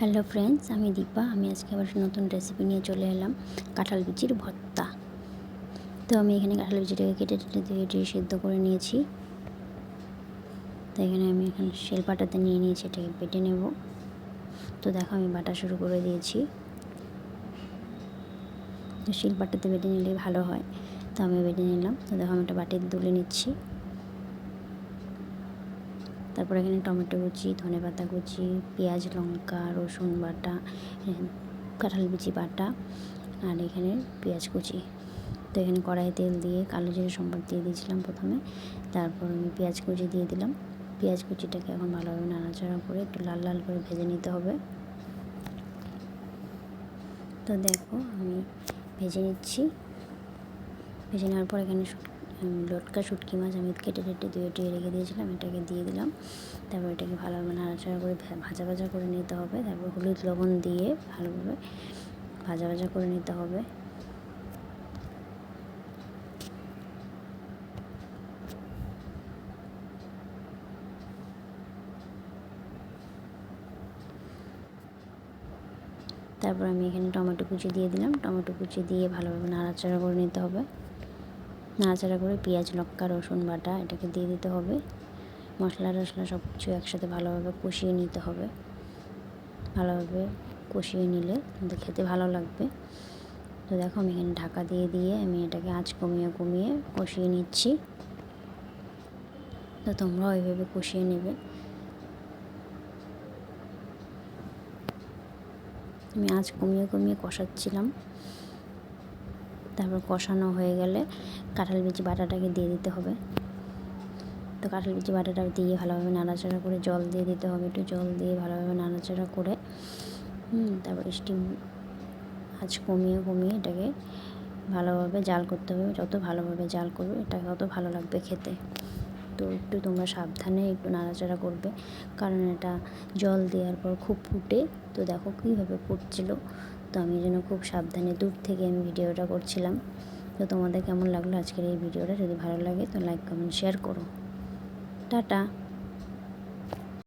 Hello friends আমি দীপা। আমি আজকে আবার নতুন রেসিপি নিয়ে চলে এলাম। কাঁঠাল বিচির ভর্তা। তো আমি এখানে কাঁঠাল বিচিটাকে কেটে টেটে দিয়ে সিদ্ধ করে নিয়েছি। তো এখানে আমি এখন শিলপাটাতে নিয়ে নিয়েছি, এটাকে বেটে নেব। তো দেখো আমি বাটা শুরু করে দিয়েছি। তো শিলপাটাতে বেটে নিলে ভালো হয়। তো আমি বেটে নিলাম। তো দেখো আমি একটা বাটিতে তুলে নিচ্ছি। তারপর এখানে টমেটো কুচি ধনে পাতা কুচি, পেঁয়াজ লঙ্কা, রসুন বাটা কাঁঠাল বিচি বাটা আর এখানে পেঁয়াজ কুচি। তো এখানে কড়াই তেল দিয়ে কালো জিরে সম্পদ দিয়ে দিয়েছিলাম প্রথমে, তারপর আমি পেঁয়াজ কুচি দিয়ে দিলাম। পেঁয়াজ কুচিটাকে এখন ভালোভাবে নাড়াচাড়া করে একটু লাল লাল করে ভেজে নিতে হবে। তো দেখো আমি ভেজে নিচ্ছি। ভেজে নেওয়ার পর এখানে লটকা শুটকি মাছ আমি কেটে কেটে দুয়ে টুয়ে রেখে দিয়েছিলাম, এটাকে দিয়ে দিলাম। তারপর এটাকে ভালোভাবে নাড়াচাড়া করে ভাজা ভাজা করে নিতে হবে। তারপর হলুদ লবণ দিয়ে ভালোভাবে ভাজা ভাজা করে নিতে হবে। তারপর আমি এখানে টমেটো কুচি দিয়ে দিলাম। টমেটো কুচি দিয়ে ভালোভাবে নাড়াচাড়া করে নিতে হবে। নাড়াচাড়া করে পেঁয়াজ, লঙ্কা, রসুন বাটা এটাকে দিয়ে দিতে হবে। মশলা টশলা সব কিছু একসাথে ভালোভাবে কষিয়ে নিতে হবে। ভালোভাবে কষিয়ে নিলে কিন্তু খেতে ভালো লাগবে। তো দেখো আমি এখানে ঢাকা দিয়ে দিয়ে আমি এটাকে আঁচ কমিয়ে কমিয়ে কষিয়ে নিচ্ছি। তো তোমরাও এইভাবে কষিয়ে নেবে। আমি আঁচ কমিয়ে কমিয়ে কষাচ্ছিলাম। তারপর কষানো হয়ে গেলে কাঁঠাল বিচি বাটাটাকে দিয়ে দিতে হবে। তো কাঁঠাল বিচি বাটাটা দিয়ে ভালোভাবে নাড়াচাড়া করে জল দিয়ে দিতে হবে। একটু জল দিয়ে ভালোভাবে নাড়াচাড়া করে তারপর স্টিম আঁচ কমিয়ে কমিয়ে এটাকে ভালোভাবে জাল করতে হবে। যত ভালোভাবে জাল করবে, এটা তত ভালো লাগবে খেতে। তো একটু তোমরা সাবধানে একটু নাড়াচাড়া করবে। কারণ এটা জল দেওয়ার পর খুব ফুটে। তো দেখো কীভাবে ফুটছিল। তো আমি যেন খুব সাবধানে দূর থেকে আমি ভিডিওটা করছিলাম। তো তোমাদের কেমন লাগল আজকের এই ভিডিওটা? যদি ভালো লাগে তো লাইক কমেন্ট শেয়ার করো। টাটা।